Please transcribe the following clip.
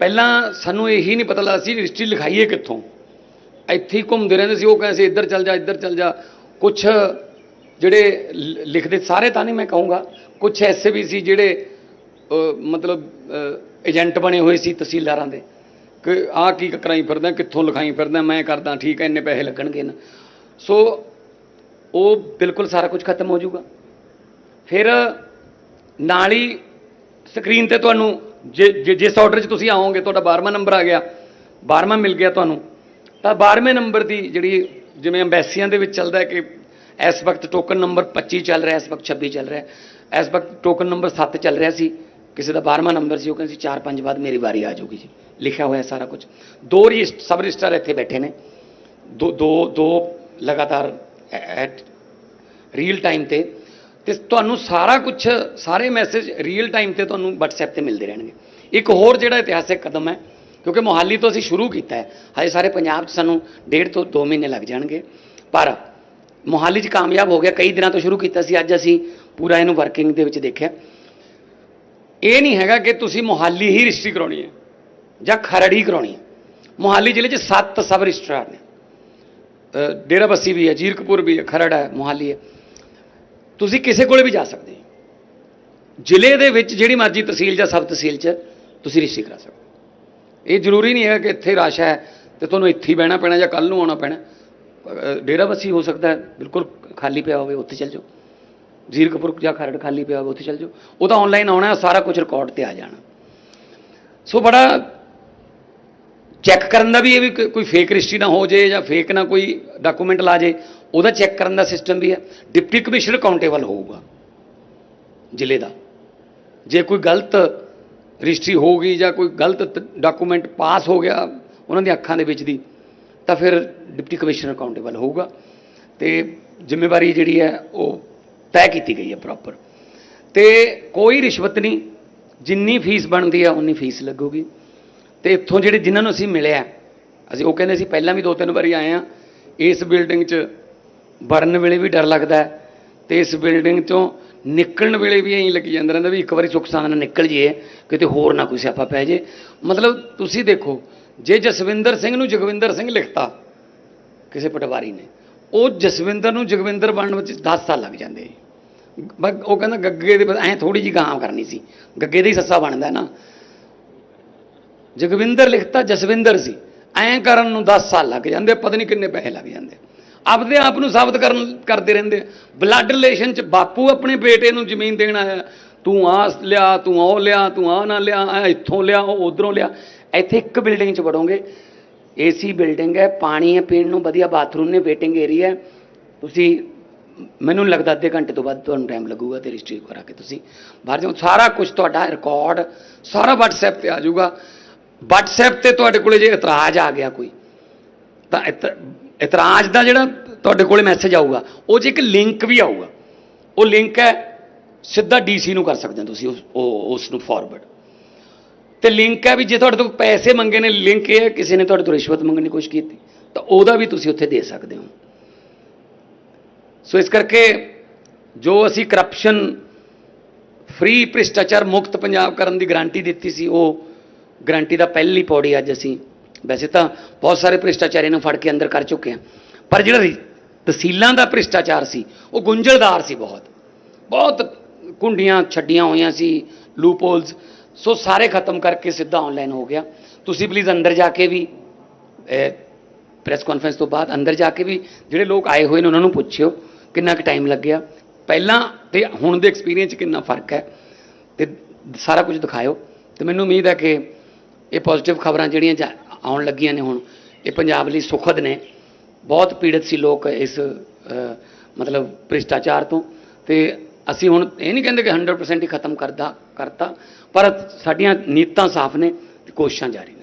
ਪਹਿਲਾਂ ਸਾਨੂੰ ਇਹੀ ਨਹੀਂ ਪਤਾ ਲੱਗਦਾ ਸੀ ਰਜਿਸਟਰੀ ਲਿਖਾਈਏ ਕਿੱਥੋਂ। ਇੱਥੇ ਹੀ ਘੁੰਮਦੇ ਰਹਿੰਦੇ ਸੀ, ਉਹ ਕਹਿੰਦੇ ਸੀ, ਇੱਧਰ ਚੱਲ ਜਾ, ਇੱਧਰ ਚੱਲ ਜਾ। ਕੁਝ ਜਿਹੜੇ ਲ- ਲਿਖਦੇ ਸਾਰੇ ਤਾਂ ਨਹੀਂ ਮੈਂ ਕਹੂੰਗਾ। ਕੁਝ ਐਸੇ ਵੀ ਸੀ ਜਿਹੜੇ ਮਤਲਬ ਏਜੰਟ ਬਣੇ ਹੋਏ ਸੀ ਤਹਿਸੀਲਦਾਰਾਂ ਦੇ। ਕਿ ਆਹ ਕੀ ਕਰਾਈ ਫਿਰਦਾ, ਕਿੱਥੋਂ ਲਿਖਾਈ ਫਿਰਦਾ, ਮੈਂ ਕਰਦਾ, ਠੀਕ ਹੈ, ਇੰਨੇ ਪੈਸੇ ਲੱਗਣਗੇ ਨਾ। ਸੋ, ਉਹ ਬਿਲਕੁਲ ਸਾਰਾ ਕੁਝ ਖਤਮ ਹੋ ਜਾਊਗਾ। ਫਿਰ, ਨਾਲ ਹੀ ਸਕਰੀਨ ਤੇ ਤੁਹਾਨੂੰ ਜੇ ਜੇ- ਜਿਸ ਆਰਡਰ 'ਚ ਤੁਸੀਂ ਆਓਗੇ, ਤੁਹਾਡਾ 12ਵਾਂ ਨੰਬਰ ਆ ਗਿਆ 12ਵਾਂ ਮਿਲ ਗਿਆ ਤੁਹਾਨੂੰ, ਤਾਂ 12ਵੇਂ ਨੰਬਰ ਦੀ ਜਿਹੜੀ ਜਿਵੇਂ ਐਮਬੈਸੀਆਂ ਦੇ ਵਿੱਚ ਚੱਲਦਾ ਕਿ ਇਸ ਵਕਤ ਟੋਕਨ ਨੰਬਰ 25 ਚੱਲ ਰਿਹਾ, ਇਸ ਵਕਤ 26 ਚੱਲ ਰਿਹਾ, ਇਸ ਵਕਤ ਟੋਕਨ ਨੰਬਰ 7 ਚੱਲ ਰਿਹਾ ਸੀ, ਕਿਸੇ ਦਾ 12ਵਾਂ ਨੰਬਰ ਸੀ, ਉਹ ਕਹਿੰਦੇ ਸੀ 4-5 ਬਾਅਦ ਮੇਰੀ ਵਾਰੀ ਆ ਜਾਊਗੀ ਜੀ, ਲਿਖਿਆ ਹੋਇਆ ਸਾਰਾ ਕੁਝ। ਦੋ ਰਜਿਸਟ ਸਬ ਰਜਿਸਟਰ ਇੱਥੇ ਬੈਠੇ ਨੇ, ਦੋ ਦੋ ਦੋ ਲਗਾਤਾਰ ਐਟ ਰੀਅਲ ਟਾਈਮ ਤੇ ਤੇ ਤੁਹਾਨੂੰ ਸਾਰਾ ਕੁਝ ਸਾਰੇ ਮੈਸੇਜ ਰੀਅਲ ਟਾਈਮ ਤੇ ਤੁਹਾਨੂੰ WhatsApp ਤੇ ਮਿਲਦੇ ਰਹਿਣਗੇ। ਇੱਕ ਹੋਰ ਜਿਹੜਾ ਇਤਿਹਾਸਿਕ ਕਦਮ ਹੈ, ਕਿਉਂਕਿ ਮੋਹਾਲੀ ਤੋਂ ਅਸੀਂ ਸ਼ੁਰੂ ਕੀਤਾ ਹੈ ਹਜੇ ਸਾਰੇ ਪੰਜਾਬ 'ਚ ਸਾਨੂੰ ਡੇਢ ਤੋਂ 2 ਮਹੀਨੇ ਲੱਗ ਜਾਣਗੇ। ਪਰ ਮੋਹਾਲੀ 'ਚ ਕਾਮਯਾਬ ਹੋ ਗਿਆ, ਕਈ ਦਿਨਾਂ ਤੋਂ ਸ਼ੁਰੂ ਕੀਤਾ ਸੀ, ਅੱਜ ਅਸੀਂ ਪੂਰਾ ਇਹਨੂੰ ਵਰਕਿੰਗ ਦੇ ਵਿੱਚ ਦੇਖਿਆ। ਇਹ ਨਹੀਂ ਹੈਗਾ ਕਿ ਤੁਸੀਂ ਮੋਹਾਲੀ ਹੀ ਰਜਿਸਟਰੀ ਕਰਾਉਣੀ ਹੈ, ਜਾਂ ਖਰੜੀ ਕਰਾਉਣੀ ਹੈ। ਮੋਹਾਲੀ ਜ਼ਿਲ੍ਹੇ 'ਚ 7 ਸਬ ਰਜਿਸਟਰਾਰ ਨੇ ਡੇਰਾਬੱਸੀ ਵੀ ਹੈ, ਜੀਰਕਪੁਰ ਵੀ ਹੈ, ਖਰੜ ਹੈ, ਮੋਹਾਲੀ ਹੈ। ਤੁਸੀਂ ਕਿਸੇ ਕੋਲੇ ਵੀ ਜਾ ਸਕਦੇ ਹੋ। ਜ਼ਿਲ੍ਹੇ ਦੇ ਵਿੱਚ ਜਿਹੜੀ ਮਰਜ਼ੀ ਤਹਿਸੀਲ ਜਾਂ ਸਬ ਤਹਿਸੀਲ 'ਚ ਤੁਸੀਂ ਰਜਿਸਟਰੀ ਕਰਾ ਸਕਦੇ ਹੋ। ਇਹ ਜ਼ਰੂਰੀ ਨਹੀਂ ਹੈ ਕਿ ਇੱਥੇ ਰਸ਼ ਹੈ ਤੇ ਤੁਹਾਨੂੰ ਇੱਥੇ ਹੀ ਬਹਿਣਾ ਪੈਣਾ ਜਾਂ ਕੱਲ ਨੂੰ ਆਉਣਾ ਪੈਣਾ। ਅ, ਡੇਰਾ ਬੱਸੀ ਹੋ ਸਕਦਾ ਬਿਲਕੁਲ ਖਾਲੀ ਪਿਆ ਹੋਵੇ ਉੱਥੇ ਚੱਲ ਜਾਓ। ਜੀਰਕਪੁਰ ਜਾਂ ਖਰੜ ਖਾਲੀ ਪਿਆ ਹੋਵੇ ਉੱਥੇ ਚੱਲ ਜਾਓ। ਉਹ ਤਾਂ ਆਨਲਾਈਨ ਆਉਣਾ ਸਾਰਾ ਕੁਝ ਰਿਕਾਰਡ ਤੇ ਆ ਜਾਣਾ। ਸੋ ਬੜਾ ਚੈੱਕ ਕਰਨ ਦਾ ਵੀ ਇਹ ਵੀ ਕੋਈ- ਕੋਈ ਫੇਕ ਰਜਿਸਟਰੀ ਨਾ ਹੋ ਜੇ ਜਾਂ ਫੇਕ ਨਾ ਕੋਈ ਡਾਕੂਮੈਂਟ ਲਾ ਜੇ ਉਹਦਾ ਚੈੱਕ ਕਰਨ ਦਾ ਸਿਸਟਮ ਵੀ ਹੈ। ਡਿਪਟੀ ਕਮਿਸ਼ਨਰ ਅਕਾਊਂਟੇਬਲ ਹੋਊਗਾ, ਜ਼ਿਲ੍ਹੇ ਦਾ। ਜੇ ਕੋਈ ਗਲਤ ਰਜਿਸਟਰੀ ਹੋ ਗਈ ਜਾਂ ਕੋਈ ਗਲਤ ਡਾਕੂਮੈਂਟ ਪਾਸ ਹੋ ਗਿਆ ਉਹਨਾਂ ਦੀਆਂ ਅੱਖਾਂ ਦੇ ਵਿੱਚ ਦੀ, ਤਾਂ ਫਿਰ ਡਿਪਟੀ ਕਮਿਸ਼ਨਰ ਅਕਾਊਂਟੇਬਲ ਹੋਊਗਾ। ਤੇ ਜ਼ਿੰਮੇਵਾਰੀ ਜਿਹੜੀ ਹੈ, ਉਹ ਤੈਅ ਕੀਤੀ ਗਈ ਹੈ ਪ੍ਰੋਪਰ ਤੇ ਕੋਈ ਰਿਸ਼ਵਤ ਨਹੀਂ, ਜਿੰਨੀ ਫੀਸ ਬਣਦੀ ਹੈ, ਉਨੀ ਫੀਸ ਲੱਗੂਗੀ। ਤੇ ਇੱਥੋਂ ਜਿਹੜੇ ਜਿਨ੍ਹਾਂ ਨੂੰ ਅਸੀਂ ਮਿਲਿਆ, ਅਸੀਂ ਉਹ ਕਹਿੰਦੇ ਸੀ, ਪਹਿਲਾਂ ਵੀ ਦੋ ਤਿੰਨ ਵਾਰੀ ਆਏ ਆ ਇਸ ਬਿਲਡਿੰਗ 'ਚ ਵੜਨ ਵੇਲੇ ਵੀ ਡਰ ਲੱਗਦਾ ਹੈ ਤੇ ਇਸ ਬਿਲਡਿੰਗ 'ਚੋਂ ਨਿਕਲਣ ਵੇਲੇ ਵੀ ਐਂ ਲੱਗੀ ਜਾਂਦਾ ਰਹਿੰਦਾ ਵੀ ਇੱਕ ਵਾਰੀ ਸੁੱਖ ਸਾਂਦ ਨਾਲ ਨਿਕਲ ਜੀਏ, ਕਿਤੇ ਹੋਰ ਨਾ ਕੋਈ ਸਿਆਪਾ ਪੈ ਜੇ ਮਤਲਬ ਤੁਸੀਂ ਦੇਖੋ, ਜੇ ਜਸਵਿੰਦਰ ਸਿੰਘ ਨੂੰ ਜਗਵਿੰਦਰ ਸਿੰਘ ਲਿਖਤਾ, ਕਿਸੇ ਪਟਵਾਰੀ ਨੇ, ਉਹ ਜਸਵਿੰਦਰ ਨੂੰ ਜਗਵਿੰਦਰ ਬਣਨ ਵਿੱਚ 10 ਸਾਲ ਲੱਗ ਜਾਂਦੇ। ਬਸ ਉਹ ਕਹਿੰਦਾ ਗੱਗੇ ਦੇ ਐਂ ਥੋੜੀ ਜਿਹੀ ਗਾਂ ਕਰਨੀ ਸੀ, ਗੱਗੇ ਦਾ ਹੀ ਸੱਸਾ ਬਣਦਾ ਨਾ। ਜਗਵਿੰਦਰ ਲਿਖਤਾ ਜਸਵਿੰਦਰ ਸੀ, ਐਂ ਕਰਨ ਨੂੰ 10 ਸਾਲ ਲੱਗ ਜਾਂਦੇ, ਪਤਾ ਨਹੀਂ ਕਿੰਨੇ ਪੈਸੇ ਲੱਗ ਜਾਂਦੇ। ਆਪਦੇ ਆਪ ਨੂੰ ਸਾਬਤ ਕਰਨ ਕਰਦੇ ਰਹਿੰਦੇ ਬਲੱਡ ਰਿਲੇਸ਼ਨ ਚ ਬਾਪੂ ਆਪਣੇ ਬੇਟੇ ਨੂੰ ਜ਼ਮੀਨ ਦੇਣ ਆਇਆ। ਤੂੰ ਆ ਲਿਆ, ਤੂੰ ਉਹ ਲਿਆ, ਤੂੰ ਆ ਨਾ ਲਿਆ ਆ ਇੱਥੋਂ ਲਿਆ, ਉਹ ਉਧਰੋਂ ਲਿਆ। ਇੱਥੇ ਇੱਕ ਬਿਲਡਿੰਗ ਚ ਵੜੋਗੇ। ਏਸੀ ਬਿਲਡਿੰਗ ਹੈ, ਪਾਣੀ ਹੈ, ਪੀਣ ਨੂੰ ਵਧੀਆ ਬਾਥਰੂਮ ਨੇ ਵੇਟਿੰਗ ਏਰੀਆ ਹੈ। ਤੁਸੀਂ, ਮੈਨੂੰ ਲੱਗਦਾ ਅੱਧੇ ਘੰਟੇ ਤੋਂ ਬਾਅਦ ਤੁਹਾਨੂੰ ਟਾਈਮ ਲੱਗੂਗਾ ਤੇ ਰਜਿਸਟਰੀ ਕਰਾ ਕੇ ਤੁਸੀਂ। ਬਾਹਰ ਜਾਓ, ਸਾਰਾ ਕੁਝ ਤੁਹਾਡਾ ਰਿਕਾਰਡ ਸਾਰਾ WhatsApp ਤੇ ਆ ਜਾਊਗਾ। WhatsApp ਤੇ ਤੁਹਾਡੇ ਕੋਲੇ ਜੇ ਇਤਰਾਜ਼ ਆ ਗਿਆ ਕੋਈ, ਤਾਂ ਇਤ- ਇਤਰਾਜ਼ ਦਾ ਜਿਹੜਾ ਤੁਹਾਡੇ ਕੋਲੇ ਮੈਸੇਜ ਆਊਗਾ, ਉਹ 'ਚ ਇੱਕ ਲਿੰਕ ਵੀ ਆਊਗਾ। ਉਹ ਲਿੰਕ ਹੈ, ਸਿੱਧਾ ਡੀਸੀ ਨੂੰ ਕਰ ਸਕਦੇ ਹੋ ਤੁਸੀਂ ਉਸ ਉਹ- ਉਸ ਨੂੰ ਫਾਰਵਰਡ ਤੇ ਲਿੰਕ ਹੈ ਵੀ ਜੇ ਤੁਹਾਡੇ ਤੋਂ ਪੈਸੇ ਮੰਗੇ ਨੇ ਲਿੰਕ ਇਹ ਹੈ, ਕਿਸੇ ਨੇ ਤੁਹਾਡੇ ਤੋਂ ਰਿਸ਼ਵਤ ਮੰਗਣ ਦੀ ਕੋਸ਼ਿਸ਼ ਕੀਤੀ, ਤਾਂ ਉਹਦਾ ਵੀ ਤੁਸੀਂ ਉੱਥੇ ਦੇ ਸਕਦੇ ਹੋ। ਸੋ ਇਸ ਕਰਕੇ ਜੋ ਅਸੀਂ ਕਰਪਸ਼ਨ ਫ੍ਰੀ ਭ੍ਰਿਸ਼ਟਾਚਾਰ ਮੁਕਤ ਪੰਜਾਬ ਕਰਨ ਦੀ ਗਾਰੰਟੀ ਦਿੱਤੀ ਸੀ, ਉਹ ਗਾਰੰਟੀ ਦਾ ਪਹਿਲੀ ਪੌੜੀ ਅੱਜ ਅਸੀਂ ਵੈਸੇ ਤਾਂ ਬਹੁਤ ਸਾਰੇ ਭ੍ਰਿਸ਼ਟਾਚਾਰੀਆਂ ਨੂੰ ਫੜ ਕੇ ਅੰਦਰ ਕਰ ਚੁੱਕੇ ਹਾਂ ਪਰ ਜਿਹੜਾ ਰੀ- ਤਹਿਸੀਲਾਂ ਦਾ ਭ੍ਰਿਸ਼ਟਾਚਾਰ ਸੀ, ਉਹ ਗੁੰਝਲਦਾਰ ਸੀ ਬਹੁਤ। ਬਹੁਤ ਕੁੰਡੀਆਂ ਛੱਡੀਆਂ ਹੋਈਆਂ ਸੀ ਲੂਪਹੋਲਸ ਸੋ ਸਾਰੇ ਖਤਮ ਕਰਕੇ ਸਿੱਧਾ ਆਨਲਾਈਨ ਹੋ ਗਿਆ। ਤੁਸੀਂ ਪਲੀਜ਼ ਅੰਦਰ ਜਾ ਕੇ ਵੀ ਪ੍ਰੈਸ ਕਾਨਫਰੰਸ ਤੋਂ ਬਾਅਦ ਅੰਦਰ ਜਾ ਕੇ ਵੀ ਜਿਹੜੇ ਲੋਕ ਆਏ ਹੋਏ ਨੇ, ਉਹਨਾਂ ਨੂੰ ਪੁੱਛਿਓ ਕਿੰਨਾ ਕੁ ਟਾਈਮ ਲੱਗਿਆ। ਪਹਿਲਾਂ ਤੇ ਹੁਣ ਦੇ ਐਕਸਪੀਰੀਅੰਸ 'ਚ ਕਿੰਨਾ ਫ਼ਰਕ ਹੈ, ਤੇ ਸਾਰਾ ਕੁਝ ਦਿਖਾਇਓ। ਤੇ ਮੈਨੂੰ ਉਮੀਦ ਹੈ ਕਿ ਇਹ ਪੋਜ਼ਿਟਿਵ ਖਬਰਾਂ ਜਿਹੜੀਆਂ ਜਾ- ਆਉਣ ਲੱਗੀਆਂ ਨੇ ਹੁਣ। ਇਹ ਪੰਜਾਬ ਲਈ ਸੁਖਦ ਨੇ। ਬਹੁਤ ਪੀੜਤ ਸੀ ਲੋਕ ਇਸ ਮਤਲਬ ਭ੍ਰਿਸ਼ਟਾਚਾਰ ਤੋਂ। ਤੇ ਅਸੀਂ ਹੁਣ ਇਹ ਨਹੀਂ ਕਹਿੰਦੇ ਕਿ 100% ਹੀ ਖਤਮ ਕਰਦਾ, ਕਰਤਾ, ਪਰ ਸਾਡੀਆਂ ਨੀਤਾਂ ਸਾਫ਼ ਨੇ ਤੇ ਕੋਸ਼ਿਸ਼ਾਂ ਜਾਰੀ ਨੇ।